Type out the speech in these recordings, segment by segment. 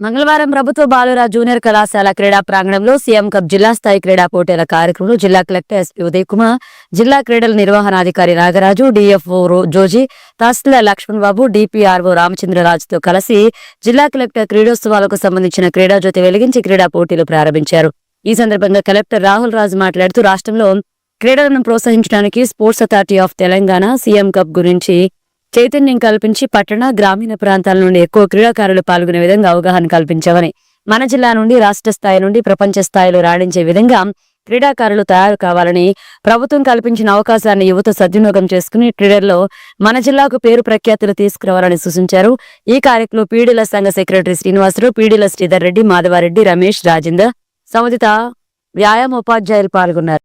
మంగళవారం ప్రభుత్వ బాలుర జూనియర్ కళాశాల క్రీడా ప్రాంగణంలో సీఎం కప్ జిల్లా స్థాయి క్రీడా పోటీల కార్యక్రమంలో జిల్లా కలెక్టర్ ఎస్పీ ఉదయ్ కుమార్ జిల్లా క్రీడల నిర్వహణాధికారి నాగరాజు డిఎఫ్ఓ రో- జోజీ తహసీల్దార్ లక్ష్మణ్ బాబు డిపిఆర్ఓ రామచంద్రరాజుతో కలిసి జిల్లా కలెక్టర్ క్రీడోత్సవాలకు సంబంధించిన క్రీడా జ్యోతి వెలిగించి క్రీడా పోటీలు ప్రారంభించారు. ఈ సందర్భంగా కలెక్టర్ రాహుల్ రాజు మాట్లాడుతూ రాష్ట్రంలో క్రీడలను ప్రోత్సహించడానికి sports authority of Telangana CM cup గురించి చైతన్యం కల్పించి పట్టణ గ్రామీణ ప్రాంతాల నుండి ఎక్కువ క్రీడాకారులు పాల్గొనే విధంగా అవగాహన కల్పించవని మన జిల్లా నుండి రాష్ట్ర స్థాయి నుండి ప్రపంచ స్థాయిలో రాణించే విధంగా క్రీడాకారులు తయారు కావాలని ప్రభుత్వం కల్పించిన అవకాశాన్ని యువత సద్వినియోగం చేసుకుని క్రీడల్లో మన జిల్లాకు పేరు ప్రఖ్యాతులు తీసుకురావాలని సూచించారు. ఈ కార్యక్రమంలో పీడీల సంఘ సెక్రటరీ శ్రీనివాసరావు పీడీల శ్రీధర్ రెడ్డి మాధవారెడ్డి రమేష్ రాజేందర్ సముదిత వ్యాయామ ఉపాధ్యాయులు పాల్గొన్నారు.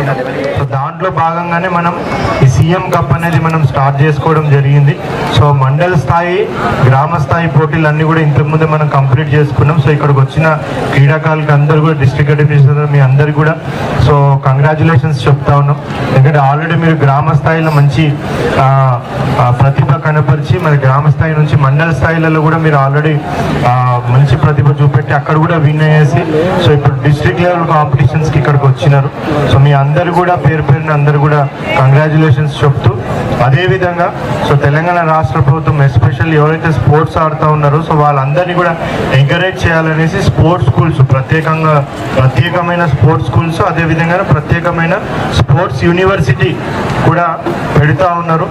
ఫీ సో దాంట్లో భాగంగానే మనం ఈ సీఎం కప్ అనేది మనం స్టార్ట్ చేసుకోవడం జరిగింది. సో మండల స్థాయి గ్రామ స్థాయి పోటీలు అన్నీ కూడా ఇంతకుముందే మనం కంప్లీట్ చేసుకున్నాం. సో ఇక్కడికి వచ్చిన క్రీడాకారులకు అందరూ కూడా డిస్ట్రిక్ట్ అడ్మినిస్ట్రేటర్ మీ అందరు కూడా సో కంగ్రాచులేషన్స్ చెప్తా ఉన్నాం. ఎందుకంటే ఆల్రెడీ మీరు గ్రామ స్థాయిలో మంచి ప్రతిభ కనపరిచి మరి గ్రామ స్థాయి నుంచి మండల స్థాయిలలో కూడా మీరు ఆల్రెడీ మంచి ప్రతిభ చూపెట్టి అక్కడ కూడా విన్ అయ్యేసి సో ఇప్పుడు డిస్ట్రిక్ట్ లెవెల్ కాంపిటీషన్స్కి ఇక్కడికి వచ్చినారు. సో మీ అందరు కూడా పేరు పేరున అందరు కూడా కంగ్రాచులేషన్స్ చెప్తూ అదేవిధంగా సో తెలంగాణ రాష్ట్ర ప్రభుత్వం ఎస్పెషల్లీ ఎవరైతే స్పోర్ట్స్ ఆడుతూ ఉన్నారో సో వాళ్ళందరినీ కూడా ఎంకరేజ్ చేయాలనేసి స్పోర్ట్స్ స్కూల్స్ ప్రత్యేకంగా ప్రత్యేకమైన స్పోర్ట్స్ స్కూల్స్ అదేవిధంగా ప్రత్యేకమైన స్పోర్ట్స్ యూనివర్సిటీ కూడా పెడతా ఉన్నారు.